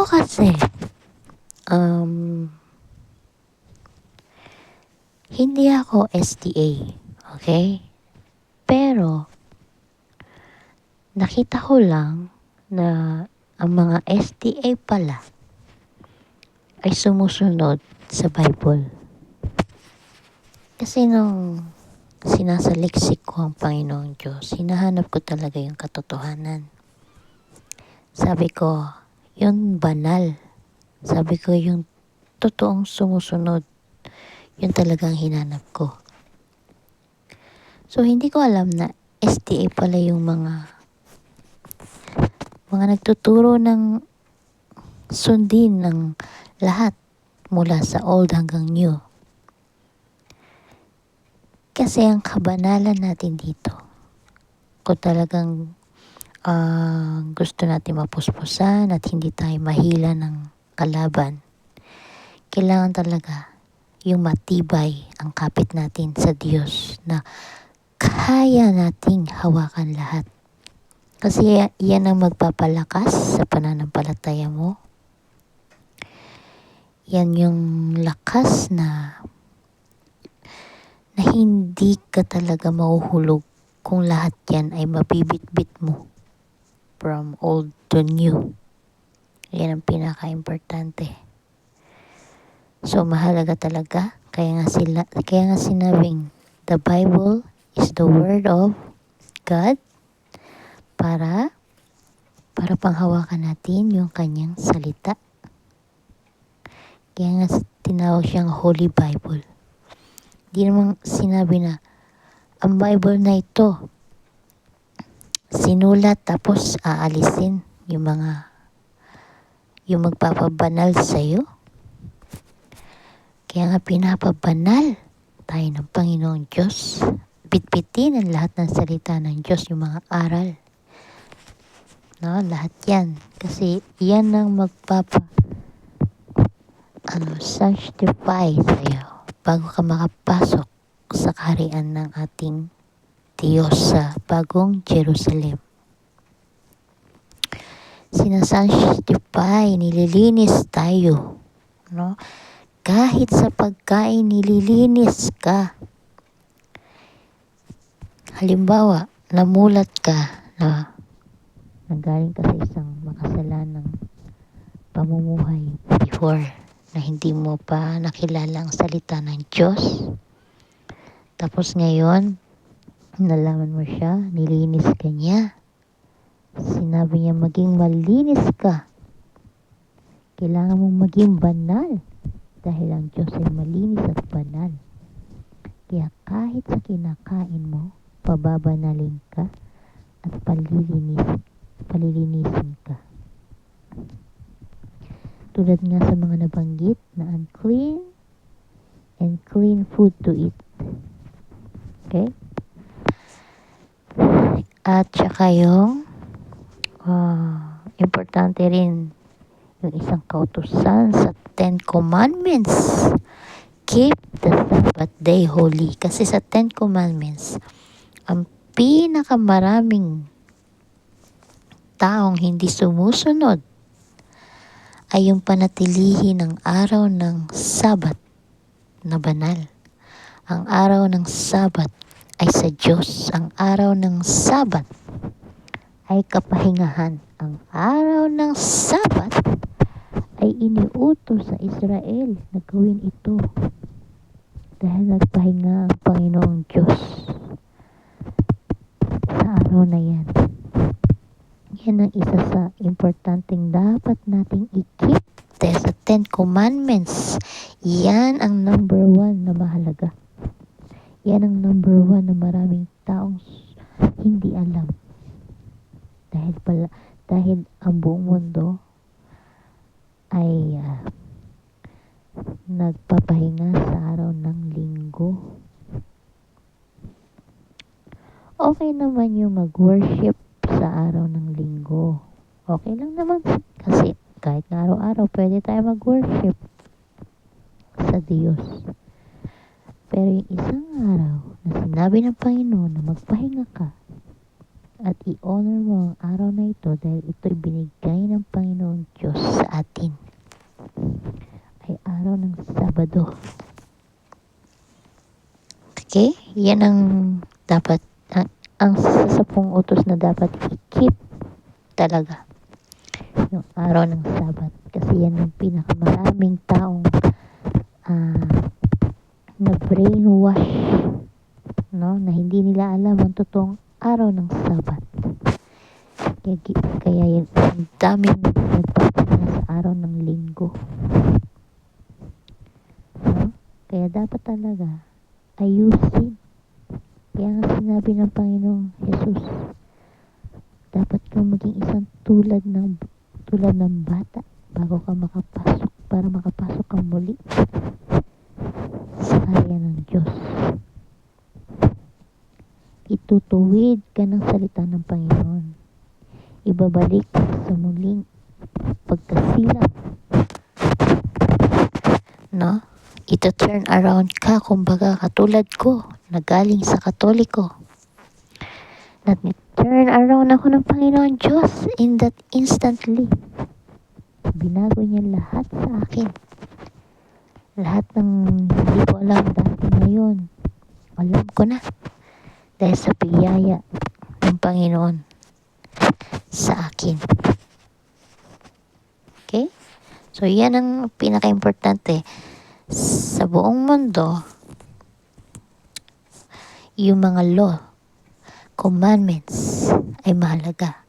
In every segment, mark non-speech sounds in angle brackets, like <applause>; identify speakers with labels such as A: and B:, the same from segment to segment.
A: Ako kasi, um, hindi ako SDA, okay? Pero, nakita ko lang na ang mga SDA pala ay sumusunod sa Bible. Kasi nung sinasaliksik ko ang Panginoong Diyos, hinahanap ko talaga yung katotohanan. Sabi ko, yun banal. Sabi ko, yung totoong sumusunod, yun talagang hinanap ko. So, hindi ko alam na SDA pala yung mga mga nagtuturo ng sundin ng lahat mula sa old hanggang new. Kasi ang kabanalan natin dito, kung talagang uh, gusto natin mapuspusan at hindi tayo mahila ng kalaban, kailangan talaga yung matibay ang kapit natin sa Diyos na kaya nating hawakan lahat. Kasi yan ang magpapalakas sa pananampalataya mo. Yan yung lakas na na hindi ka talaga mahuhulog kung lahat yan ay mabibitbit mo from old to new. Yan ang pinaka-importante. So, mahalaga talaga. Kaya nga, sila, kaya nga sinabing, the Bible is the Word of God para para panghawakan natin yung kanyang salita. Kaya nga tinawag siyang Holy Bible. Di naman sinabi na ang Bible na ito sinulat tapos aalisin yung mga yung magpapabanal sa iyo. Kaya nga pinapabanal tayo ng Panginoong Diyos. Bitbitin ang lahat ng salita ng Diyos, yung mga aral. No, lahat yan. Kasi yan ang magpapa ano, sanctify sa'yo bago ka makapasok sa kaharian ng ating Diyos sa bagong Jerusalem. Sinasanctify, nililinis tayo. No? Kahit sa pagkain, nililinis ka. Halimbawa, namulat ka na nagaling ka sa isang makasalanang pamumuhay before na hindi mo pa nakilala ang salita ng Diyos. Tapos ngayon, nalaman mo siya, nilinis ka niya. Sinabi niya maging malinis ka. Kailangan mong maging banal dahil ang Diyos ay malinis at banal. Kaya kahit sa kinakain mo, pababanalin ka at palilinis, palilinisin ka. Tulad nga sa mga nabanggit na unclean and clean food to eat. Okay? At saka yung uh, importante rin yung isang kautusan sa Ten Commandments. Keep the Sabbath day holy. Kasi sa Ten Commandments, ang pinakamaraming taong hindi sumusunod ay yung panatilihi ng araw ng Sabat na banal. Ang araw ng Sabat ay sa Diyos. Ang araw ng Sabat ay kapahingahan. Ang araw ng Sabat ay iniutos sa Israel na gawin ito dahil nagpahinga ang Panginoong Diyos sa araw na yan. Yan ang isa sa importanteng dapat nating ikip sa Ten Commandments. Yan ang number one na mahalaga. Yan ang number one na maraming taong hindi alam. Dahil pala, dahil ang buong mundo ay uh, nagpapahinga sa araw ng linggo. Okay naman yung mag-worship sa araw ng linggo. Okay lang naman kasi kahit araw-araw pwede tayo mag-worship sa Diyos. Pero yung isang araw na sinabi ng Panginoon na magpahinga ka, at i-honor mo ang araw na ito dahil ito'y binigay ng Panginoong Diyos sa atin. Ay araw ng Sabado. Okay? Yan ang dapat, ang, ang sasapong utos na dapat i-keep talaga. Yung araw ng Sabat. Kasi yan yung pinakamaraming taong ah, na brainwash no na hindi nila alam ang totoong araw ng Sabat. Kaya, kaya yung ang daming nagpapahinga sa araw ng linggo. No? Kaya dapat talaga ayusin. Kaya nga sinabi ng Panginoong Jesus, dapat kang maging isang tulad ng tulad ng bata bago ka makapasok para makapasok kang muli sa ng Diyos. Itutuwid ka ng salita ng Panginoon. Ibabalik sa muling pagkasilang. No? Ito turn around ka, kumbaga katulad ko, na galing sa katoliko. Na turn around ako ng Panginoon Diyos in that instantly. Binago niya lahat sa akin. Lahat ng hindi ko alam dati ngayon. Alam ko na. Dahil sa biyaya ng Panginoon sa akin. Okay? So, yan ang pinaka-importante sa buong mundo. Yung mga law, commandments ay mahalaga.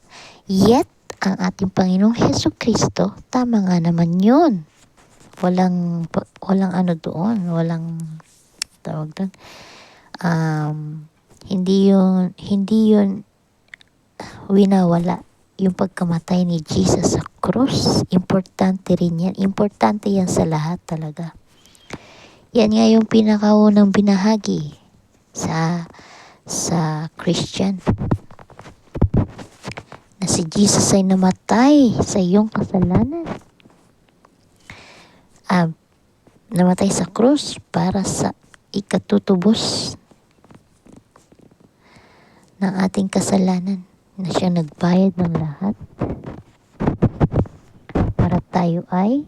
A: Yet, ang ating Panginoong Heso Kristo, tama nga naman yun. Walang, walang ano doon, walang tawag doon. Um, hindi yun, hindi yun winawala yung pagkamatay ni Jesus sa krus. Importante rin yan. Importante yan sa lahat talaga. Yan nga yung pinakaunang binahagi sa sa Christian na si Jesus ay namatay sa iyong kasalanan. Ah, namatay sa krus para sa ikatutubos ng ating kasalanan na siya nagbayad ng lahat para tayo ay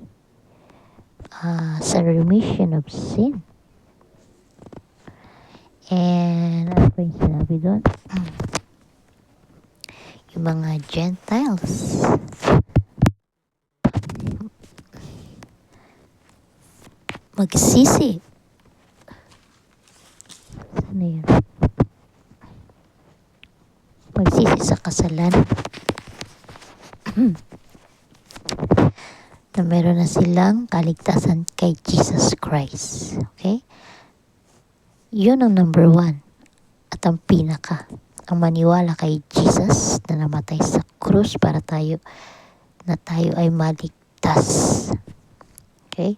A: ah, sa remission of sin. And ano pa yung sinabi doon? <clears throat> Yung mga Gentiles. Magsisi. Na yan? Magsisi sa kasalanan. <clears throat> na meron na silang kaligtasan kay Jesus Christ. Okay? Yun ang number one. At ang pinaka. Ang maniwala kay Jesus na namatay sa krus para tayo na tayo ay maligtas. Okay?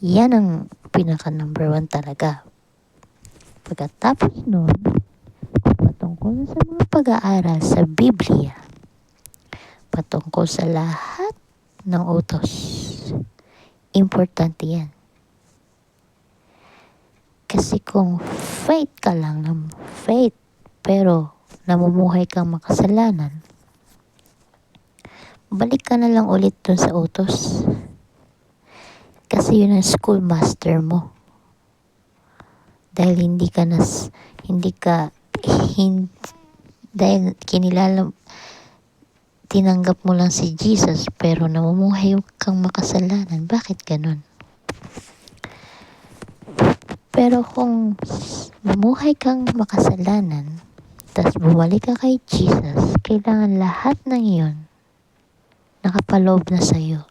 A: Yan ang pinaka number one talaga. Pagkatapos nun, patungkol sa mga pag-aaral sa Biblia, patungkol sa lahat ng utos. Importante yan. Kasi kung faith ka lang ng faith, pero namumuhay kang makasalanan, balik ka na lang ulit dun sa utos. Kasi yun ang schoolmaster mo. Dahil hindi ka nas, hindi ka, hin, dahil kinilala, tinanggap mo lang si Jesus pero namumuhay kang makasalanan. Bakit ganun? Pero kung mamuhay kang makasalanan, tapos bumalik ka kay Jesus, kailangan lahat ng iyon nakapaloob na sa'yo.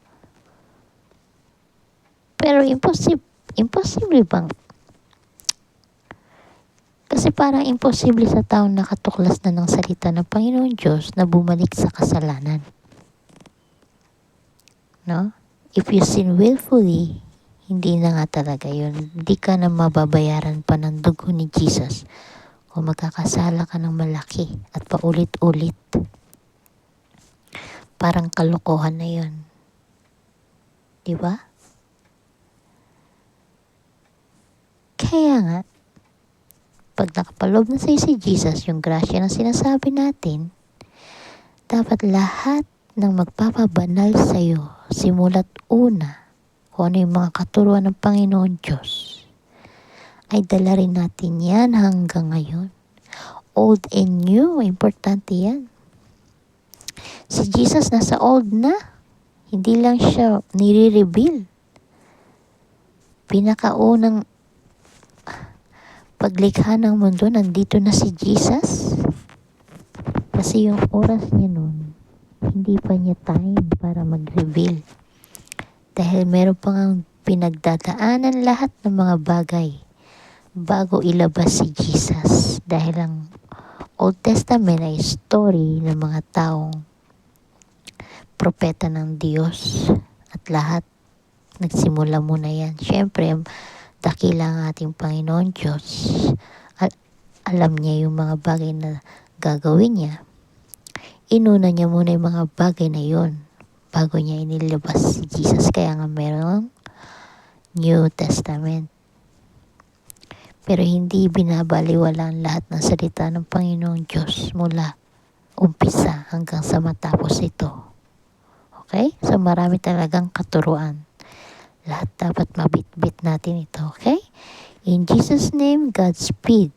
A: Pero imposible, imposible bang? Kasi parang imposible sa taong nakatuklas na ng salita ng Panginoon Diyos na bumalik sa kasalanan. No? If you sin willfully, hindi na nga talaga yun. Hindi ka na mababayaran pa ng dugo ni Jesus o magkakasala ka ng malaki at paulit-ulit. Parang kalokohan na yun. Di ba? Kaya nga, pag nakapaloob na sa'yo si Jesus, yung grasya na sinasabi natin, dapat lahat ng magpapabanal sa iyo, simula't una, kung ano yung mga katuruan ng Panginoon Diyos, ay dala rin natin yan hanggang ngayon. Old and new, importante yan. Si Jesus nasa old na, hindi lang siya nire-reveal. Pinakaunang paglikha ng mundo, nandito na si Jesus. Kasi yung oras niya noon, hindi pa niya time para mag-reveal. Dahil meron pa nga pinagdadaanan lahat ng mga bagay bago ilabas si Jesus. Dahil ang Old Testament ay story ng mga taong propeta ng Diyos at lahat nagsimula muna yan. Siyempre, dakila ang ating Panginoon Diyos. Al- alam niya yung mga bagay na gagawin niya. Inuna niya muna yung mga bagay na yon bago niya inilabas si Jesus. Kaya nga merong New Testament. Pero hindi binabaliwala ang lahat ng salita ng Panginoong Diyos mula umpisa hanggang sa matapos ito. Okay? So marami talagang katuruan. Lahat dapat mabitbit natin ito, okay? In Jesus' name, Godspeed.